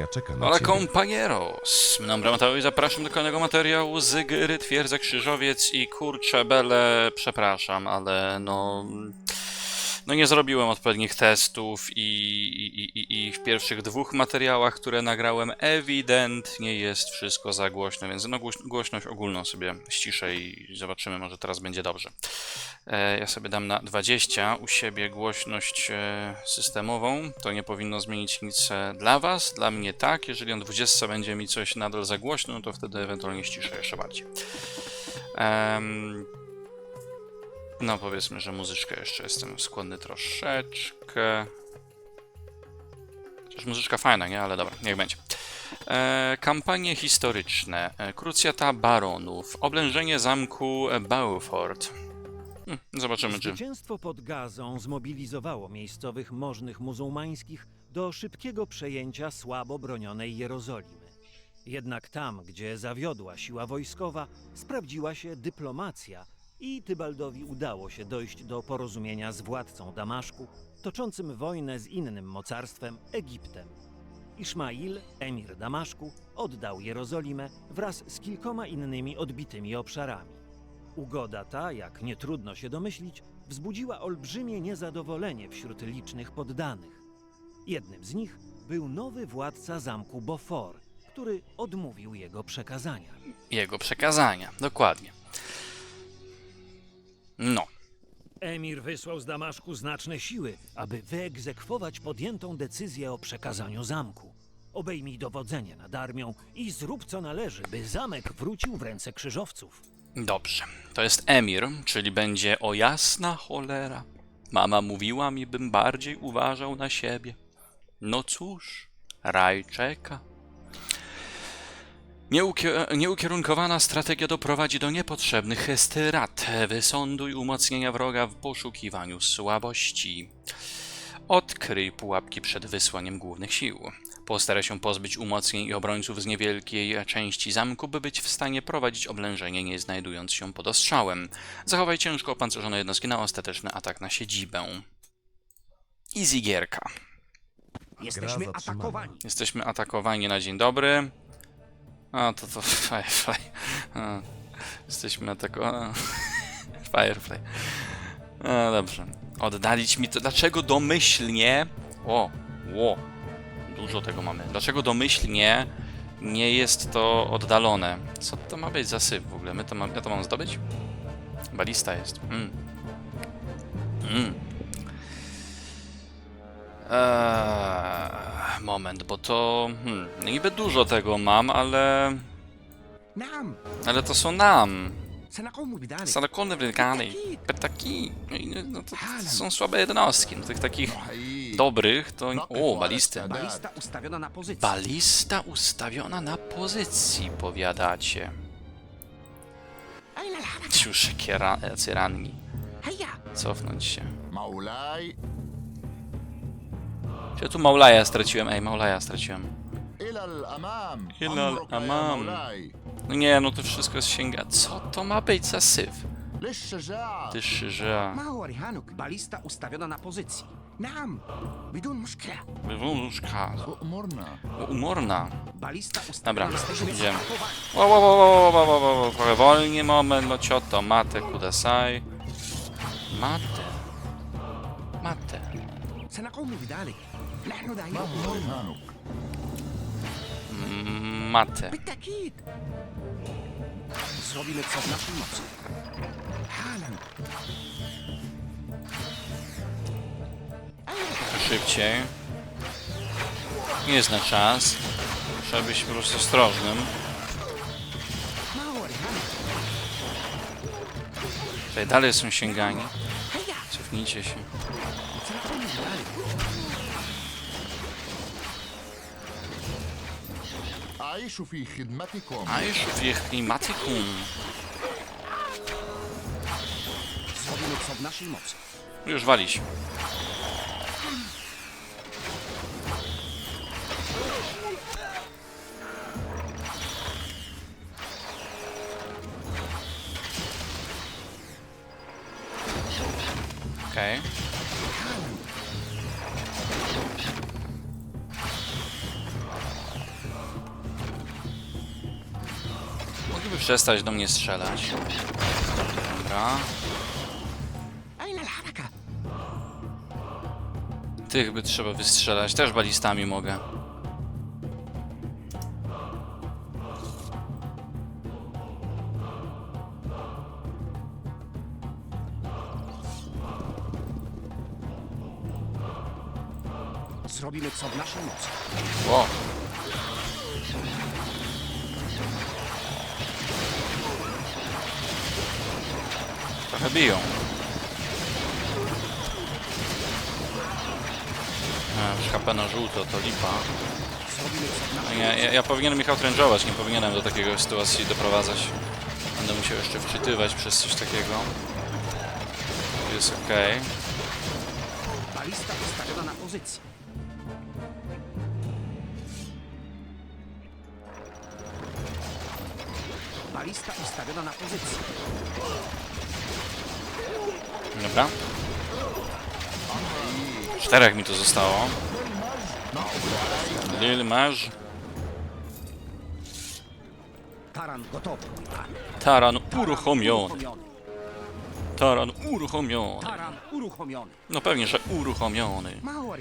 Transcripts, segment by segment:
kompania czeka na Ale ciebie. kompanieros, mną Bramatowi zapraszam do kolejnego materiału z gry Twierdza Krzyżowiec i kurczę bele, przepraszam, ale no... No nie zrobiłem odpowiednich testów i, i, i, i w pierwszych dwóch materiałach, które nagrałem, ewidentnie jest wszystko za głośno, więc no głoś, głośność ogólną sobie ściszę i zobaczymy, może teraz będzie dobrze. E, ja sobie dam na 20 u siebie głośność e, systemową. To nie powinno zmienić nic e, dla Was, dla mnie tak. Jeżeli on 20 będzie mi coś nadal za głośno, no to wtedy ewentualnie ściszę jeszcze bardziej. Em, no powiedzmy, że muzyczkę jeszcze jestem skłonny troszeczkę. Chociaż muzyczka fajna, nie? Ale dobra, niech będzie. E, kampanie historyczne. E, Krucjata Baronów. Oblężenie zamku Beaufort. Hm, zobaczymy, czy... Zwycięstwo pod Gazą zmobilizowało miejscowych możnych muzułmańskich do szybkiego przejęcia słabo bronionej Jerozolimy. Jednak tam, gdzie zawiodła siła wojskowa, sprawdziła się dyplomacja i Tybaldowi udało się dojść do porozumienia z władcą Damaszku, toczącym wojnę z innym mocarstwem Egiptem. Iszmail, emir Damaszku, oddał Jerozolimę wraz z kilkoma innymi odbitymi obszarami. Ugoda ta, jak nie trudno się domyślić, wzbudziła olbrzymie niezadowolenie wśród licznych poddanych. Jednym z nich był nowy władca zamku Beaufort, który odmówił jego przekazania. Jego przekazania, dokładnie. No. Emir wysłał z Damaszku znaczne siły, aby wyegzekwować podjętą decyzję o przekazaniu zamku. Obejmij dowodzenie nad armią i zrób co należy, by zamek wrócił w ręce krzyżowców. Dobrze. To jest Emir, czyli będzie o jasna cholera. Mama mówiła mi, bym bardziej uważał na siebie. No cóż, raj czeka. Nieukie- Nieukierunkowana strategia doprowadzi do niepotrzebnych strat, wysądu i umocnienia wroga w poszukiwaniu słabości. Odkryj pułapki przed wysłaniem głównych sił. Postaraj się pozbyć umocnień i obrońców z niewielkiej części zamku, by być w stanie prowadzić oblężenie, nie znajdując się pod ostrzałem. Zachowaj ciężko opancerzone jednostki na ostateczny atak na siedzibę. Easy gierka. Jesteśmy atakowani. Jesteśmy atakowani na dzień dobry. A, to to Firefly. A, jesteśmy atakowani. Firefly. A, dobrze. Oddalić mi to. Dlaczego domyślnie. O, ło. Dużo tego mamy. Dlaczego domyślnie nie jest to oddalone? Co to ma być za syf w ogóle? My to mam, ja to mam zdobyć? Balista jest. Mm. Mm. Eee, moment, bo to... Hmm, niby dużo tego mam, ale... Ale to są nam. Salakony wrygany, petaki. No, no, no to, to są słabe jednostki. No, tych takich dobrych to... O, balisty. Balista ustawiona na pozycji. Balista ustawiona na pozycji, powiadacie. Już jacy rangi. Cofnąć się. مولاي Czy tu Maulaja straciłem? Ej, Maulaja straciłem. إلى الأمام إلى أمرك يا الأمام. مولاي No nie, no to wszystko jest sięga. Co to ma być za syf? للشجاعة Ty szyża. ما هو رهانك؟ باليستا ustawiona na pozycji. نعم بدون مشكلة. Wywóżka. أؤمرنا Umorna. Balista Dobra, ustawiona Jesteśmy idziemy. zaatakowani. Wo, wo, wo, wo, wo, wo, wo, wo, trochę wolniej moment, no cioto, mate, kudasai. Mate. Mate. سنقوم بذلك. Mm, matę. Zrobimy co w naszej mocy. Szybciej. Jest na czas. Trzeba być po prostu ostrożnym. Tutaj dalej są sięgani. Cofnijcie się. أعيش في خدمتكم A już w ich klimatykum. Zrobimy co w naszej mocy. Już walić. Okej. Mogliby przestać do mnie strzelać. Dobra. Tych by trzeba wystrzelać. Też balistami mogę. Zrobimy co w naszej mocy. Wow. Trochę biją. Już HP na żółto, to lipa. Ja, ja, ja powinienem ich outrężować, nie powinienem do takiego sytuacji doprowadzać. Będę musiał jeszcze wczytywać przez coś takiego. Jest okej. Balista ustawiona na pozycji. Balista ustawiona na pozycji. Dobra. Czterech mi to zostało. Lil, masz. Taran gotowy. Taran uruchomiony. Taran uruchomiony. Taran uruchomiony. No pewnie, że uruchomiony. Mało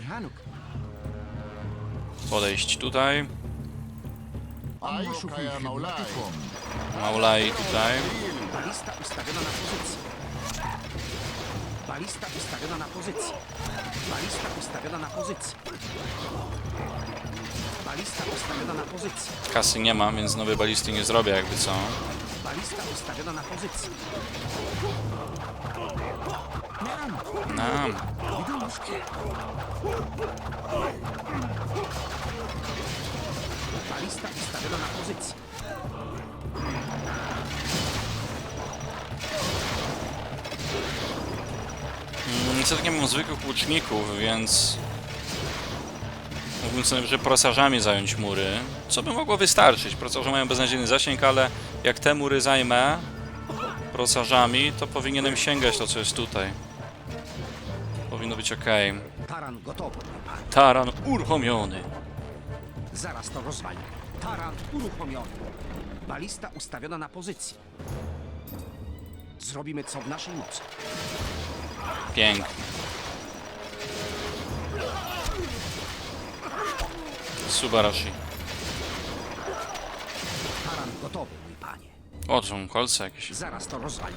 Podejść tutaj. Maulaj tutaj. Balista ustawiona na pozycję. Balista ustawiona na pozycji. Balista ustawiona na pozycji. Balista ustawiona na pozycji. Kasy nie mam, więc nowej balisty nie zrobię jakby co. Balista ustawiona na pozycji. Nam. Balista ustawiona na pozycji. Niestety nie mam zwykłych łuczników, więc... Mógłbym sobie że prosarzami zająć mury, co by mogło wystarczyć. Procarze mają beznadziejny zasięg, ale jak te mury zajmę prosarzami, to powinienem sięgać to, co jest tutaj. Powinno być ok. Taran gotowy. Taran uruchomiony. Zaraz to rozwali. Taran uruchomiony. Balista ustawiona na pozycji. Zrobimy co w naszej mocy. Pięknie. Subarashi. Taran gotowy, mój panie. O, to są kolce jakieś. Zaraz to rozwali.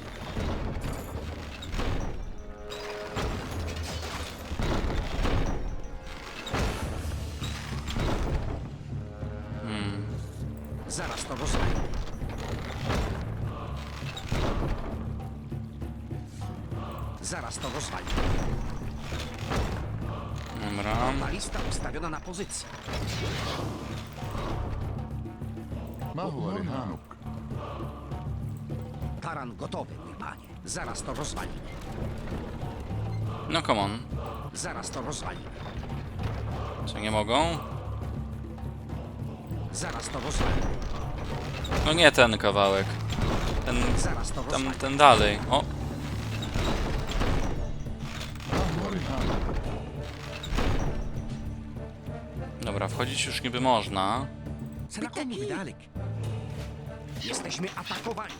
Dobra. Balista ustawiona na pozycji. ما هو رهانك Taran gotowy, mój panie. Zaraz to rozwali. No come on. Zaraz to rozwali. Co, nie mogą? Zaraz to rozwali. No nie ten kawałek. Ten, Zaraz to tam, rozwali. ten dalej. O, dobra, wchodzić już niby można. Znakomy wydalek. Jesteśmy atakowani.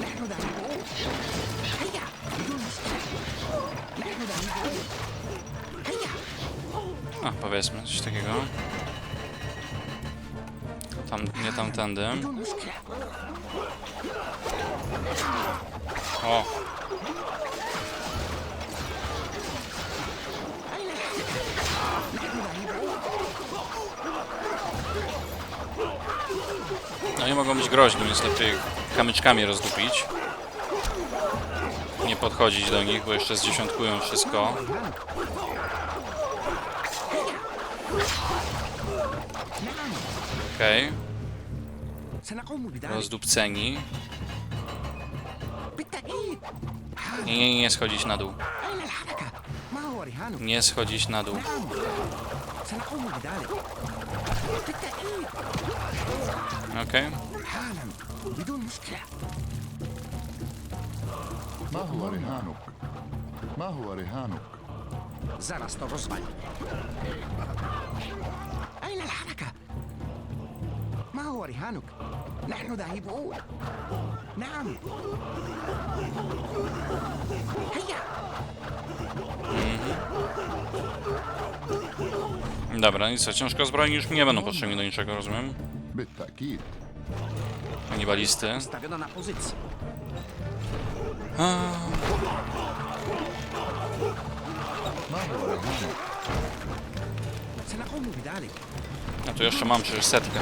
نحن ذاهبون. هيا بدون مشكلة. نحن ذاهبون. هيا A, powiedzmy, coś takiego. Tam, nie tamtędy. بدون مشكلة. No mogą być groźne, więc lepiej kamyczkami rozdupić. Nie podchodzić do nich, bo jeszcze zdziesiątkują wszystko. Okej. Okay. Rozdupceni. بالتأكيد. Nie, nie, nie schodzić na dół. أين الحركة؟ ما هو رهانك؟ Nie schodzić na dół. نعم سنقوم بذلك بالتأكيد Okej. حالا بدون مشكلة ما هو رهانك ما هو رهانك zaraz to rozwali أين الحركة؟ ما هو هو رهانك نحن ذاهبون nam! Heja! Mhm. Dobra, nic, ciężko zbrojni już nie będą potrzebni do niczego, rozumiem? Byta kit. Ani balisty. Stawiona na pozycję. A... A tu jeszcze mam przecież setkę.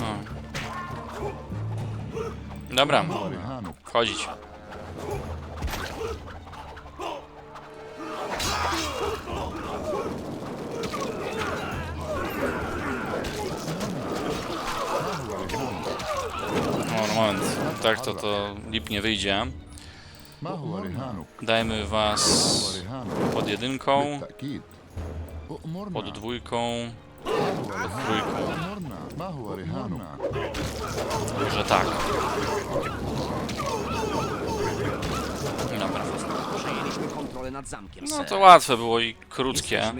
O. No. Dobra, wchodzić. O, no moment. Tak to to lipnie wyjdzie. Dajmy was pod jedynką, pod dwójką, pod trójką smahu Aryhanu. Może tak. No dobra. Przejęliśmy kontrolę nad zamkiem. No to łatwe było i krótkie.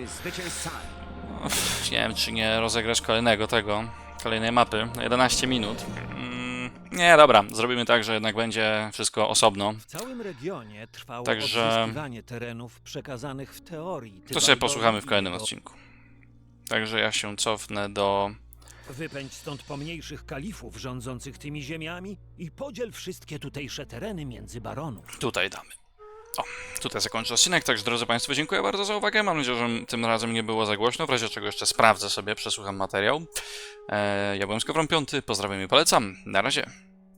Nie wiem, czy nie rozegrać kolejnego tego, kolejnej mapy. 11 minut. Mm, nie, dobra, zrobimy tak, że jednak będzie wszystko osobno. W całym regionie trwało Także- terenów przekazanych w teorii. To sobie posłuchamy w kolejnym odcinku. Także ja się cofnę do Wypędź stąd pomniejszych kalifów rządzących tymi ziemiami i podziel wszystkie tutejsze tereny między baronów. Tutaj damy. O, tutaj zakończę odcinek, także drodzy Państwo, dziękuję bardzo za uwagę. Mam nadzieję, że tym razem nie było za głośno, w razie czego jeszcze sprawdzę sobie, przesłucham materiał. E, ja byłem Skowron Piąty, pozdrawiam i polecam. Na razie.